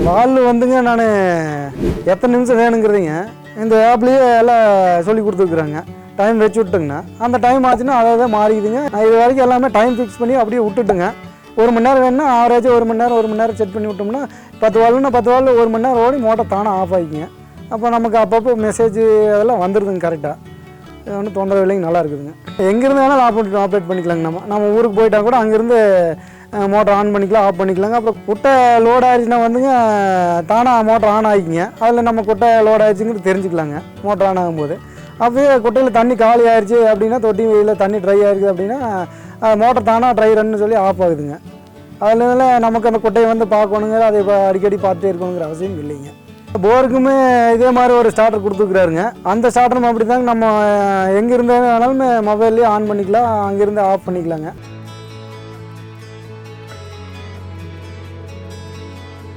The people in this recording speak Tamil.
வால் வந்துங்க நான் எத்தனை நிமிஷம் வேணுங்கிறதைங்க இந்த ஆப்லேயே எல்லாம் சொல்லி கொடுத்துருக்குறாங்க. டைம் வச்சு விட்டுங்கண்ணா அந்த டைம் ஆச்சுன்னா அதை தான் மாறிக்குதுங்க. நான் இது வரைக்கும் எல்லாமே டைம் ஃபிக்ஸ் பண்ணி அப்படியே விட்டுட்டுங்க. ஒரு மணி நேரம் வேணும்னா ஆவரேஜாக ஒரு மணி நேரம் ஒரு மணி நேரம் செட் பண்ணி விட்டோம்னா பத்து வாழ்னா பத்து வாழ் ஒரு மணி நேரம் ஓடி மோட்டர் தானே ஆஃப் ஆகிக்குங்க அப்போ நமக்கு அப்பப்போ மெசேஜ் அதெல்லாம் வந்துடுதுங்க கரெக்டாக ஒன்றும் தொந்தரவு இல்லைங்க நல்லா இருக்குதுங்க. எங்கேருந்து வேணாலும் ஆப்ரேட் ஆப்ரேட் பண்ணிக்கலாங்க நம்ம. நம்ம ஊருக்கு போயிட்டால் கூட அங்கேருந்து மோட்டர் ஆன் பண்ணிக்கலாம் ஆஃப் பண்ணிக்கலாங்க. அப்புறம் குட்டை லோட் ஆயிடுச்சுன்னா வந்துங்க தானாக மோட்டர் ஆன் ஆகிக்குங்க. அதில் நம்ம குட்டை லோட் ஆயிடுச்சுங்கிறது தெரிஞ்சுக்கலாங்க மோட்டர் ஆன் ஆகும்போது. அப்போயே குட்டையில் தண்ணி காலி ஆயிடுச்சு அப்படின்னா தொட்டியில் தண்ணி ட்ரை ஆயிருக்குது அப்படின்னா மோட்டர் தானாக ட்ரை ரன்னு சொல்லி ஆஃப் ஆகுதுங்க. அதனால நமக்கு அந்த குட்டையை வந்து பார்க்கணுங்க அதை இப்போ அடிக்கடி பார்த்துட்டே இருக்கணுங்கிற அவசியம் இல்லைங்க. போருக்குமே இதே மாதிரி ஒரு ஸ்டார்டர் கொடுத்துருக்குறாருங்க. அந்த ஸ்டார்டரும் அப்படி தாங்க நம்ம எங்கே இருந்தாலும் மொபைல்லேயே ஆன் பண்ணிக்கலாம் அங்கேருந்து ஆஃப் பண்ணிக்கலாங்க.